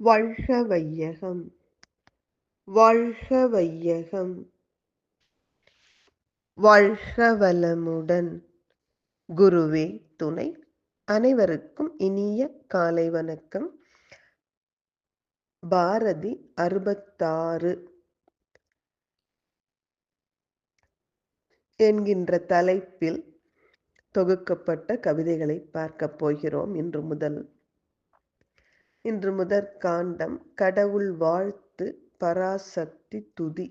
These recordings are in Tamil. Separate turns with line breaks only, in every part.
வாழ்க வையகம். வாழ்க வையகம். வாழ்க வளமுடன். குருவே துணை. அனைவருக்கும் இனிய காலை வணக்கம். பாரதி அறுபத்தாறு. என்கின்ற தலைப்பில் தொகுக்கப்பட்ட கவிதைகளை பார்க்கப் போகிறோம். இன்று முதல் இன்று முதற் காண்டம் கடவுள் வாழ்த்து பராசக்தி துதி.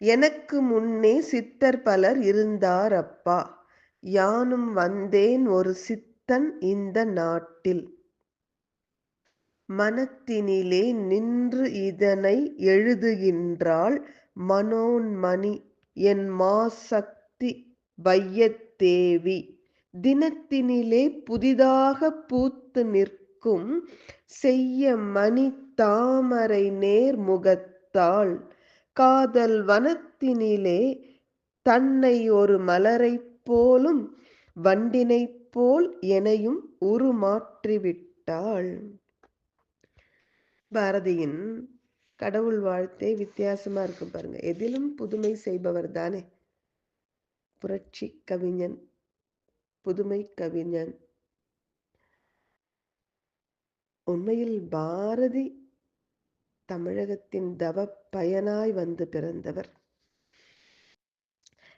எனக்கு முன்னே சித்தர் பலர் இருந்தார் அப்பா. யானும் வந்தேன் ஒரு சித்தன் இந்த நாட்டில். மனத்தினிலே நின்று இதனை எழுதுகின்றாள் மனோன்மணி. என் மாசக்தி வையத்தேவி. தினத்தினிலே புதிதாக பூத்து நிற்கும் செய்ய மணி தாமரை நேர் முகத்தாள் காதல் வனத்தினிலே தன்னை ஒரு மலரைப் போலும் வண்டினைப் போல் எனையும் உருமாற்றிவிட்டாள். பாரதியின் கடவுள் வாழ்த்தே வித்தியாசமா இருக்கும் பாருங்க. எதிலும் புதுமை செய்பவர் தானே. புரட்சி கவிஞன் புதுமை கவிஞன் உண்மையில் பாரதி தமிழகத்தின் தவ பயனாய் வந்து பிறந்தவர்.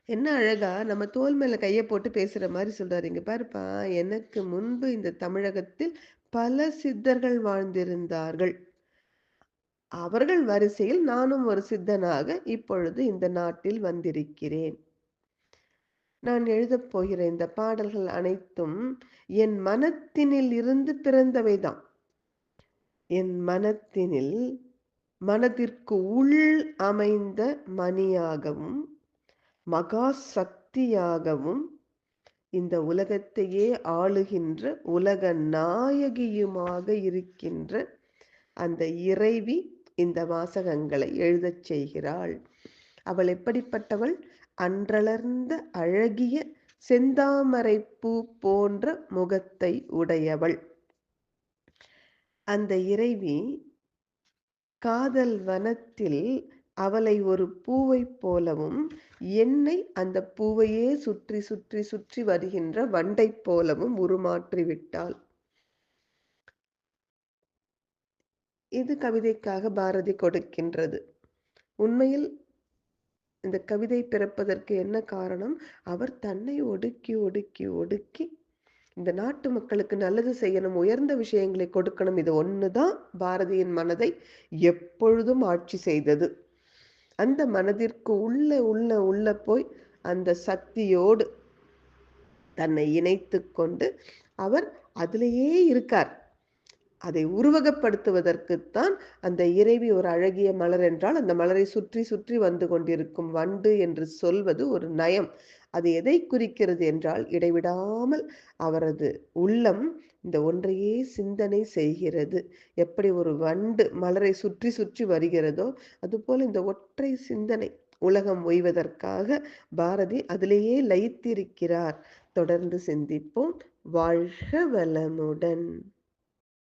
என்ன அழகா நம்ம தோல் மேல கையை போட்டு பேசுற மாதிரி சொல்றாரு. இங்க பாருப்பா எனக்கு முன்பு இந்த தமிழகத்தில் பல சித்தர்கள் வாழ்ந்திருந்தார்கள். அவர்கள் வரிசையில் நானும் ஒரு சித்தனாக இப்பொழுது இந்த நாட்டில் வந்திருக்கிறேன். நான் எழுதப் போகிற இந்த பாடல்கள் அனைத்தும் என் மனத்தினில் இருந்து பிறந்தவைதான். என் மனத்தினில் மனதிற்கு உள் அமைந்த மணியாகவும் மகா சக்தியாகவும் இந்த உலகத்தையே ஆளுகின்ற உலக நாயகியுமாக இருக்கின்ற அந்த இறைவி இந்த வாசகங்களை எழுதச் செய்கிறாள். அவள் எப்படிப்பட்டவள்? அன்றளர்ந்த அழகிய செந்தாமரை பூ போன்ற முகத்தை உடையவள். அந்த இறைவி காதல் வனத்தில் அவளை ஒரு பூவைப் போலவும் என்னை அந்த பூவையே சுற்றி சுற்றி சுற்றி வருகின்ற வண்டைப் போலவும் உருமாற்றி விட்டாள். இது கவிதைக்காக பாரதி கொடுக்கின்றது. உண்மையில் இந்த கவிதை பிறப்பதற்கு என்ன காரணம்? அவர் தன்னை ஒடுக்கி ஒடுக்கி ஒடுக்கி இந்த நாட்டு மக்களுக்கு நல்லது செய்யணும் உயர்ந்த விஷயங்களை கொடுக்கணும் இது ஒண்ணுதான் பாரதியின் மனதை எப்பொழுதும் ஆட்சி செய்தது. அந்த மனதிற்கு உள்ள உள்ள உள்ள போய் அந்த சக்தியோடு தன்னை இணைத்து கொண்டு அவர் அதிலேயே இருக்கார். அதை உருவகப்படுத்துவதற்குத்தான் அந்த இறைவி ஒரு அழகிய மலர் என்றால் அந்த மலரை சுற்றி சுற்றி வந்து கொண்டிருக்கும் வண்டு என்று சொல்வது ஒரு நயம். அது எதை குறிக்கிறது என்றால் இடைவிடாமல் அவரது உள்ளம் இந்த ஒன்றையே சிந்தனை செய்கிறது. எப்படி ஒரு வண்டு மலரை சுற்றி சுற்றி வருகிறதோ அதுபோல் இந்த ஒற்றை சிந்தனை உலகம் ஓய்வதற்காக பாரதி அதிலேயே லயித்திருக்கிறார். தொடர்ந்து சிந்திப்போம். வாழ்க வளமுடன்.